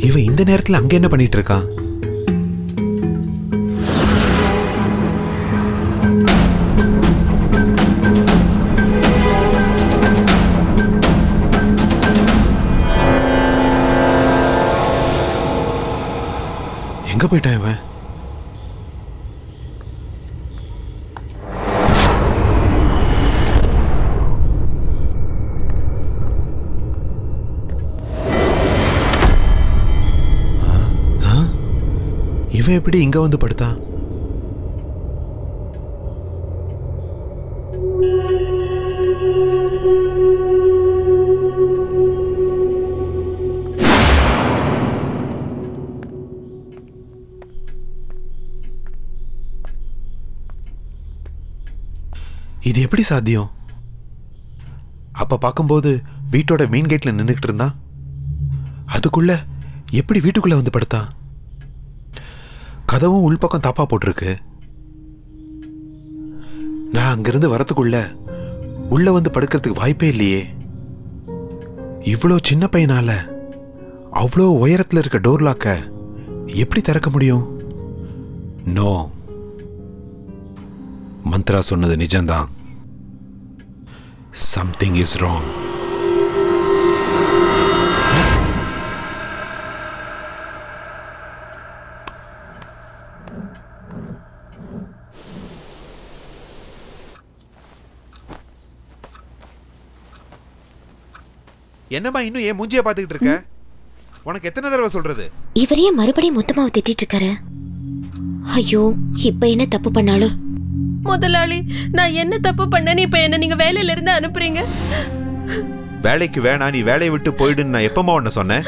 இவ இந்த நேரத்துல அங்க என்ன பண்ணிட்டு இருக்கா? எங்க போயிட்டான் இவன்? இவன் எப்படி இங்க வந்து படுத்தான் இது எப்படி சாத்தியம்? அப்ப பார்க்கும்போது வீட்டோட மெயின் கேட்ல நின்றுக்கிட்டு இருந்தான். அதுக்குள்ள எப்படி வீட்டுக்குள்ள வந்து படுத்தான்? கதவும் உள்பக்கம் தாப்பா போட்டிருக்கு. நான் அங்கிருந்து வரத்துக்குள்ள உள்ள வந்து படுக்கிறதுக்கு வாய்ப்பே இல்லையே. இவ்வளோ சின்ன பையனால அவ்வளோ உயரத்தில் இருக்க டோர் லாக்க எப்படி திறக்க முடியும்? நோ மந்த்ரா சொன்னது நிஜம்தான். சம்திங் இஸ் ராங் என்னம்மா இன்னும் ஏன் மூஞ்சிய பாத்துக்கிட்டு இருக்க? உனக்கு எத்தனை தடவை சொல்றது? இவர் ஏன் மறுபடியும் முத்தமாவை திட்டிட்டு இருக்காரு. ஐயோ இப்ப என்ன தப்பு பண்ணாலும்? முதலாளி நான் என்ன தப்பு பண்ணேன்னு இப்ப என்ன நீங்க வேலையில இருந்து அனுப்புறீங்க? வேலைக்கு வேணாம் நீ வேலையை விட்டு போயிடுன்னு நான் எப்பமா உன்ன சொன்னேன்?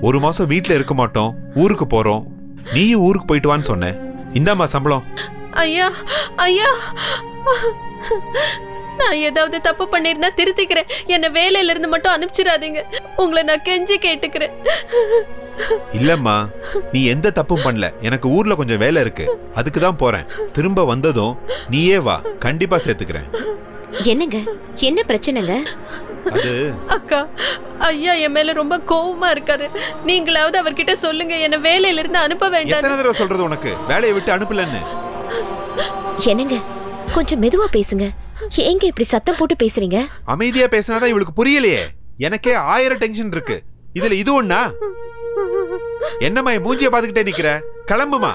ஒரு மாசம் வீட்ல இருக்க மாட்டோம் ஊருக்கு போறோம். நீயும் ஊருக்கு போயிட்டு வான்னு சொன்னேன். இந்தாம்மா சம்பளம். ஐயா ஐயா. நான் ஏதாவது தப்பு பண்ணிருந்தா திருத்திக்கிறேன். என்ன வேலையில இருந்து மட்டும் அனுப்பிச்சிடாதீங்க. உங்களை நான் கெஞ்சி கேட்டுக்கிறேன். இல்லம்மா நீ எந்த தப்பும் பண்ணல. எனக்கு ஊர்ல கொஞ்சம் வேலை இருக்கு. அதுக்கு தான் போறேன். திரும்ப வந்ததும் நீயே வா. கண்டிப்பா சேர்த்துக்கிறேன். என்னங்க? என்ன பிரச்சனைங்க? அது அக்கா ஐயா என் மேல ரொம்ப கோவமா இருக்காரு. நீங்களாவது அவர்கிட்ட சொல்லுங்க. என்ன வேலையில இருந்து அனுப்ப வேண்டாம் எத்தனை தடவை சொல்றது உனக்கு? வேலையை விட்டு அனுப்பலன்னு. என்னங்க? கொஞ்சம் மெதுவா பேசுங்க. ஏங்க இப்படி சத்தம் போட்டு பேசுறீங்க? அமைதியா பேசினாதான் இவளுக்கு புரியலையே. எனக்கே ஆயிரம் டென்ஷன் இருக்கு. இதுல இது ஒண்ணா? என்னம்மா என் மூஞ்சிய பாத்துக்கிட்டே நிக்கிற? கிளம்புமா?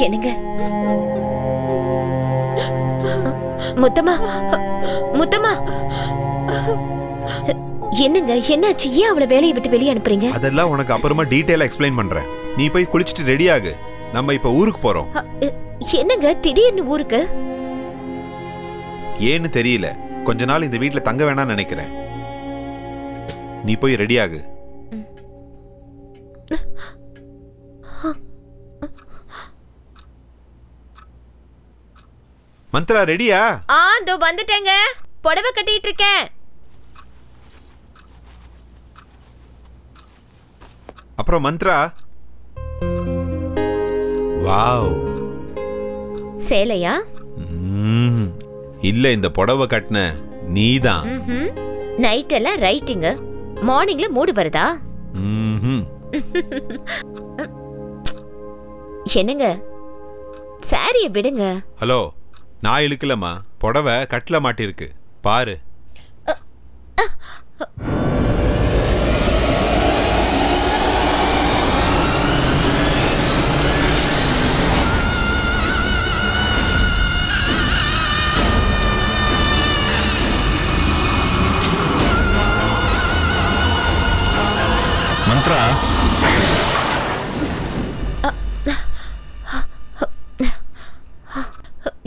என்னங்க? முத்தமா முத்தமா என்னங்க என்னாச்சு? ஏன் அவளை வேலையை விட்டு வெளியே அனுப்புறீங்க? அதெல்லாம் உனக்கு அப்புறமா டீட்டெயிலா எக்ஸ்பிளைன் பண்றேன். நீ போய் குளிச்சுட்டு ரெடி ஆகு. நம்ம இப்ப ஊருக்கு போறோம். எ- என்னங்க? திடீர்னு ஊருக்கு? ஏன்னு தெரியல. கொஞ்ச நாள் இந்த வீட்ல தங்க வேணாம்னு நினைக்கிறேன். நீ போய் ரெடி ஆகு. மந்த்ரா ரெடியா ஆ இதோ வந்துட்டேங்க. புடவை கட்டிட்டு இருக்கேன். அப்புறம் மந்த்ரா? வாவ். சேலையா? ம்ம். இல்ல இந்த புடவை கட்டின நீதான். நைட் எல்லாம் ரைட்டிங்க. மார்னிங்ல மூடு வருதா? ம்ஹும். என்னங்க? சாரிய விடுங்க. ஹலோ நான் இழுக்கலம்மா. புடவை கட்டில மாட்டிருக்கு. பாரு. மந்த்ரா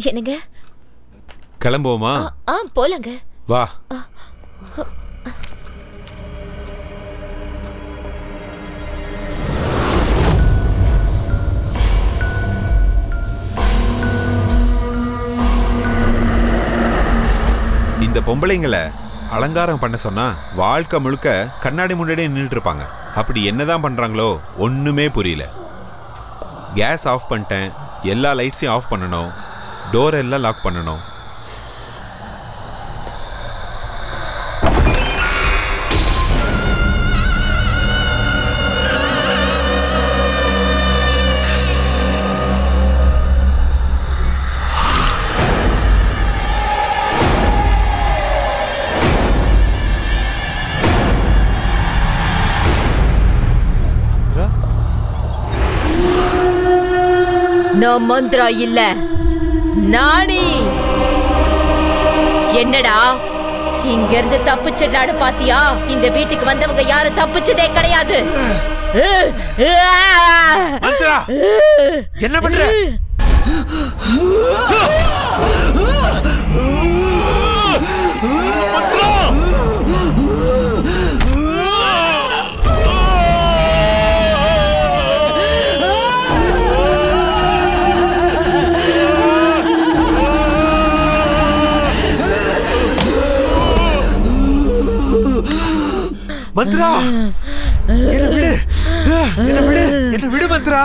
என்னங்க? கிளம்புவோமா? ஆ, ஆ போலங்க. வா. இந்த பொம்பளைங்களை அலங்காரம் பண்ண சொன்னா வாழ்க்கை முழுக்க கண்ணாடி முன்னாடியே நின்றுட்டு இருப்பாங்க. அப்படி என்னதான் பண்ணுறாங்களோ ஒன்றுமே புரியல. கேஸ் ஆஃப் பண்ணிட்டேன். எல்லா லைட்ஸையும் ஆஃப் பண்ணணும். டோர் எல்லாம் லாக் பண்ணணும். நான் மந்திரா இல்ல. நானி. என்னடா? இங்க இருந்து தப்பிச்சிடலாடு பாத்தியா? இந்த வீட்டுக்கு வந்தவங்க யாரும் தப்பிச்சதே கிடையாது. என்ன பண்ற? மந்த்ரா! என்ன விடு. என்ன விடு. என்ன விடு மந்த்ரா!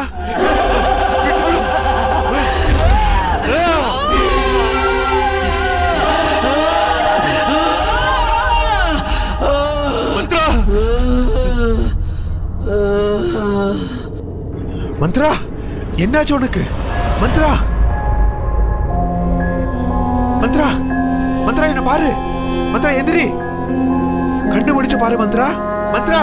மந்த்ரா என்னாச்சு உனக்கு? மந்த்ரா! மந்த்ரா! மந்த்ரா என்ன பாரு. மந்த்ரா எந்திரி. கண்ணு முடிச்சு பாரு Mantra. Mantra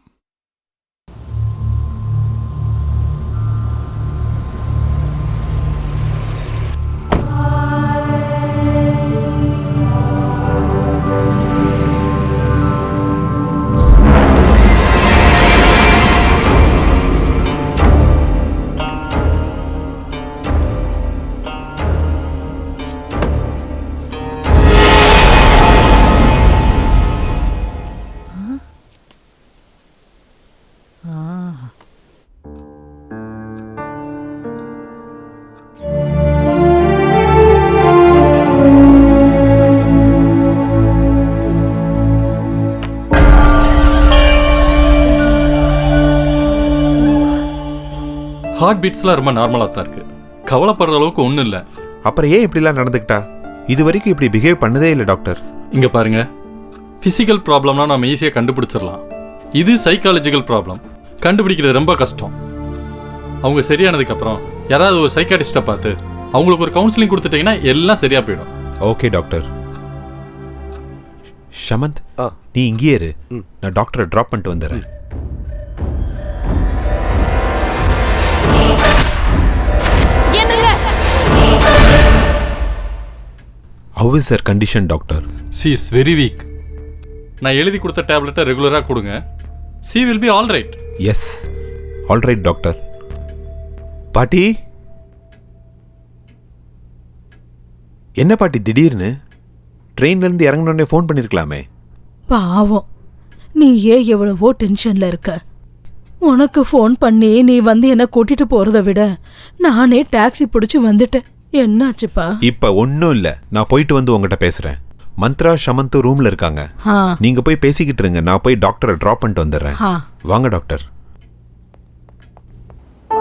ஹார்ட் பீட்ஸ்லாம் ரொம்ப நார்மலாக தான் இருக்கு. கவலைப்படுற அளவுக்கு ஒன்றும் இல்லை. அப்புறம் ஏன் இப்படிலாம் நடந்துக்கிட்டா? இது வரைக்கும் இப்படி பிஹேவ் பண்ணதே இல்லை டாக்டர் இங்கே பாருங்க. ஃபிசிக்கல் ப்ராப்ளம்னா நம்ம ஈஸியாக கண்டுபிடிச்சிடலாம். இது சைக்காலஜிக்கல் ப்ராப்ளம் கண்டுபிடிக்கிறது ரொம்ப கஷ்டம். அவங்க சரியானதுக்கப்புறம் யாராவது ஒரு சைக்காட்டிஸ்ட்டை பார்த்து அவங்களுக்கு ஒரு கவுன்சிலிங் கொடுத்துட்டீங்கன்னா எல்லாம் சரியாக போயிடும். ஓகே டாக்டர் ஷமந்த் நீ இங்கேயே இரு. நான் டாக்டரை ட்ராப் பண்ணிட்டு வந்துடுறேன். How is sir condition doctor she is very weak நான் எழுதி கொடுத்த டேப்லெட்டை ரெகுலராக கொடுங்க. She will be all right yes alright doctor பாட்டி? என்ன பாட்டி திடீர்னு? ட்ரெயின்ல இருந்து இறங்கினோடனே ஃபோன் பண்ணிருக்கலாமே. பாவம். நீ ஏன் எவ்வளவோ டென்ஷன்ல இருக்க. உனக்கு ஃபோன் பண்ணி நீ வந்து என்ன கூட்டிட்டு போறத விட நானே டாக்ஸி பிடிச்சு வந்துட்டேன். என்னாச்சுப்பா? இப்ப ஒன்றும் இல்ல. நான் போயிட்டு வந்து உங்ககிட்ட பேசுறேன். மந்த்ரா ஷமந்த் ரூம்ல இருக்காங்க. நீங்க போய் பேசிக்கிட்டு இருங்க. நான் போய் டாக்டரை ட்ராப் பண்ணிட்டு வந்துடுறேன். வாங்க டாக்டர்